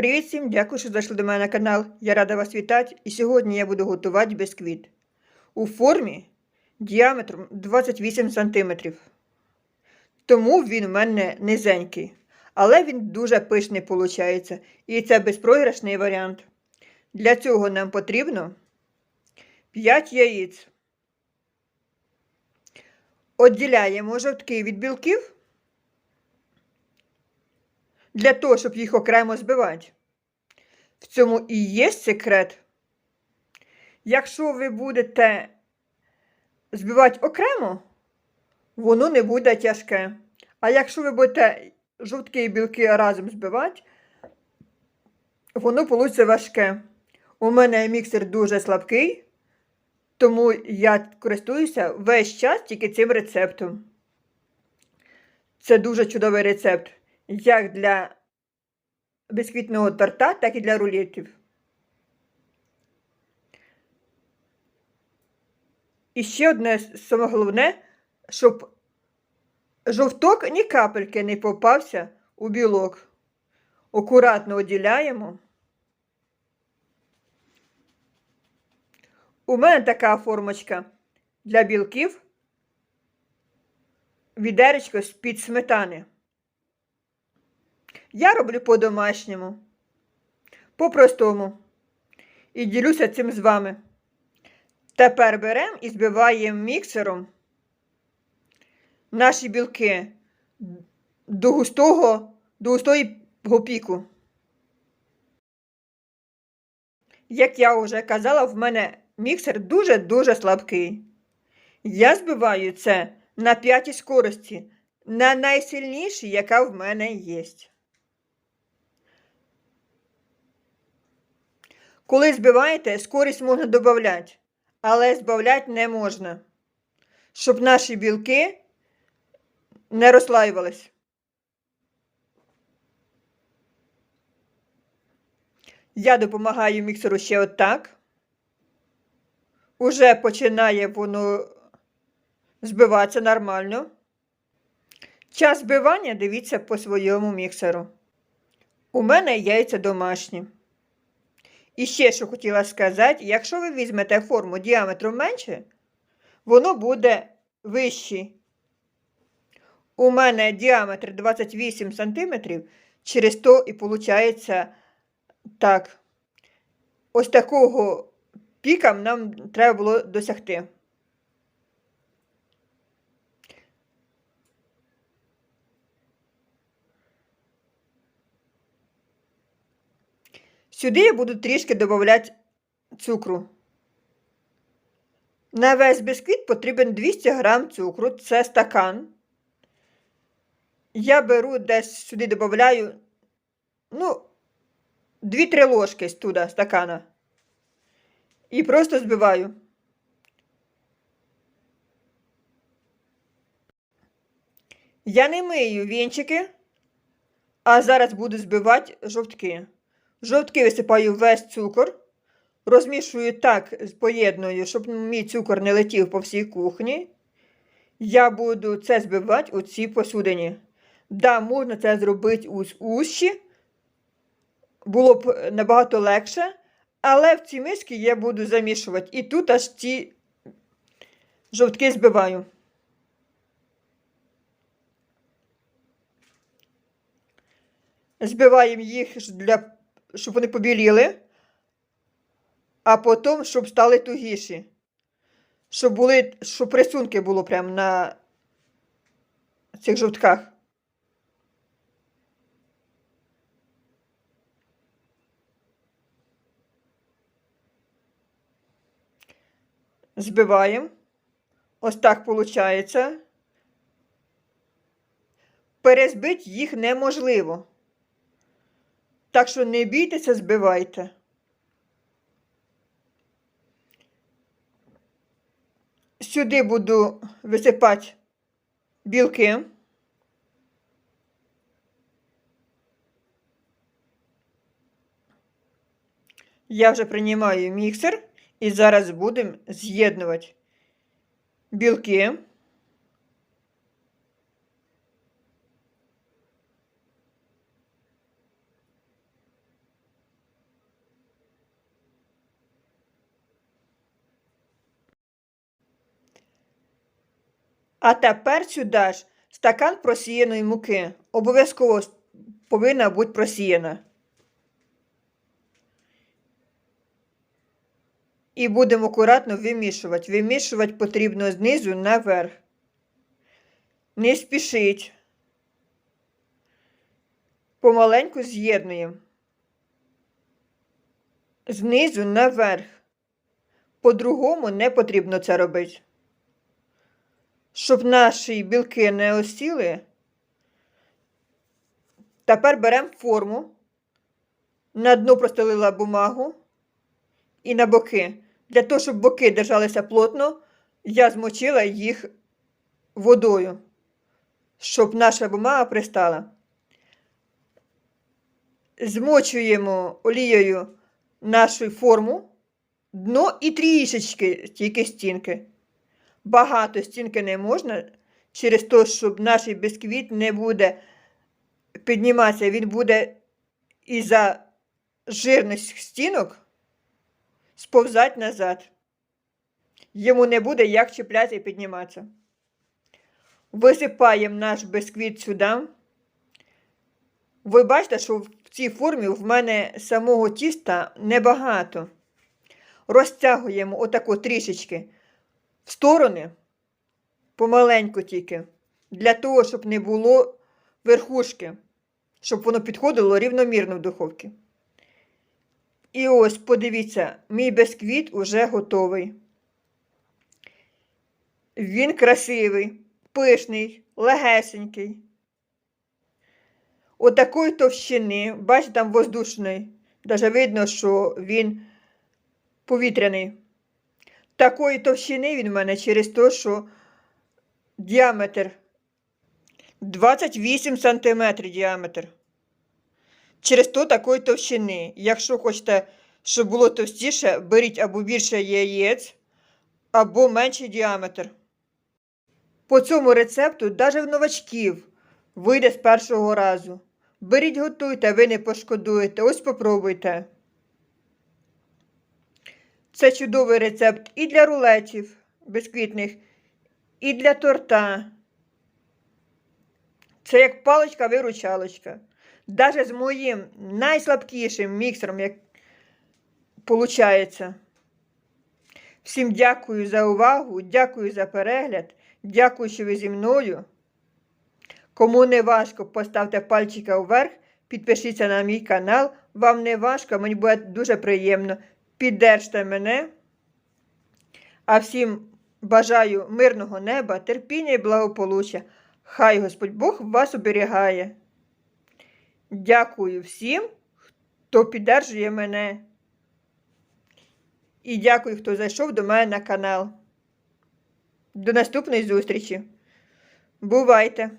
Привіт всім, дякую, що зайшли до мене на канал. Я рада вас вітати. І сьогодні я буду готувати бісквіт у формі діаметром 28 см. Тому він у мене низенький. Але він дуже пишний виходить. І це безпрограшний варіант. Для цього нам потрібно 5 яєць. Отділяємо жовтки від білків для того, щоб їх окремо збивати. В цьому і є секрет. Якщо ви будете збивати окремо, воно не буде тяжке. А якщо ви будете жовтки і білки разом збивати, воно вийде важке. У мене міксер дуже слабкий, тому я користуюся весь час тільки цим рецептом. Це дуже чудовий рецепт як для бісквітного торта, так і для рулетів. І ще одне саме головне, щоб жовток ні капельки не попався у білок. Акуратно оділяємо. У мене така формочка для білків відеречко з-під сметани. Я роблю по-домашньому, по-простому. І ділюся цим з вами. Тепер беремо і збиваємо міксером наші білки до густого, до густої піку. Як я вже казала, в мене міксер дуже-дуже слабкий. Я збиваю це на п'ятій скорості, на найсильнішій, яка в мене є. Коли збиваєте, скорість можна додати, але збавляти не можна, щоб наші білки не розслаювались. Я допомагаю міксеру ще отак. Уже починає воно збиватися нормально. Час збивання дивіться по своєму міксеру. У мене яйця домашні. І ще, що хотіла сказати, якщо ви візьмете форму діаметром менше, воно буде вищий. У мене діаметр 28 см, через то і виходить так. Ось такого піка нам треба було досягти. Сюди я буду трішки додати цукру. На весь бісквіт потрібен 200 г цукру, це стакан. Я беру десь сюди додаю, ну, 2-3 ложки з туди стакана. І просто збиваю. Я не мию вінчики, а зараз буду збивати жовтки. Жовтки висипаю весь цукор, розмішую так, поєдную, щоб мій цукор не летів по всій кухні. Я буду це збивати у цій посудині. Да, можна це зробити у ущі, було б набагато легше, але в цій мисці я буду замішувати. І тут аж ці жовтки збиваю. Збиваємо їх для щоб вони побіліли, а потім, щоб стали тугіші. Щоб були, щоб рисунки було прямо на цих жовтках. Збиваємо. Ось так виходить. Перезбити їх неможливо. Так що не бійтеся, збивайте. Сюди буду висипати білки. Я вже приймаю міксер і зараз будемо з'єднувати білки. А тепер сюди ж стакан просіяної муки. Обов'язково повинна бути просіяна. І будемо акуратно вимішувати. Вимішувати потрібно знизу наверх. Не спішіть. Помаленьку з'єднуємо. Знизу наверх. По-другому не потрібно це робити. Щоб наші білки не осіли, тепер беремо форму, на дно простелила бумагу і на боки. Для того, щоб боки держалися плотно, я змочила їх водою, щоб наша бумага пристала. Змочуємо олією нашу форму, дно і трішечки тільки стінки. Багато стінки не можна через те, щоб наш бісквіт не буде підніматися, він буде із-за жирних стінок сповзати назад. Йому не буде як чіплятися і підніматися. Висипаємо наш бисквіт сюди. Ви бачите, що в цій формі в мене самого тіста небагато. Розтягуємо отако трішечки сторони, помаленьку тільки, для того, щоб не було верхушки, щоб воно підходило рівномірно в духовці. І ось, подивіться, мій бисквіт уже готовий. Він красивий, пишний, легесенький. Отакої товщини, бачите, там воздушний. Даже видно, що він повітряний. Такої товщини він в мене через те, що діаметр 28 см діаметр. Через то такої товщини. Якщо хочете, щоб було товстіше, беріть або більше яєць, або менший діаметр. По цьому рецепту навіть в новачків вийде з першого разу. Беріть, готуйте, ви не пошкодуєте. Ось попробуйте. Це чудовий рецепт і для рулетів безквітних, і для торта. Це як паличка-виручалочка. Даже з моїм найслабкішим міксером, як виходить. Всім дякую за увагу, дякую за перегляд, дякую, що ви зі мною. Кому не важко, поставте пальчика вверх, підпишіться на мій канал. Вам не важко, мені буде дуже приємно. Піддержте мене. А всім бажаю мирного неба, терпіння і благополуччя. Хай Господь Бог вас оберігає. Дякую всім, хто піддержує мене. І дякую, хто зайшов до мене на канал. До наступної зустрічі. Бувайте!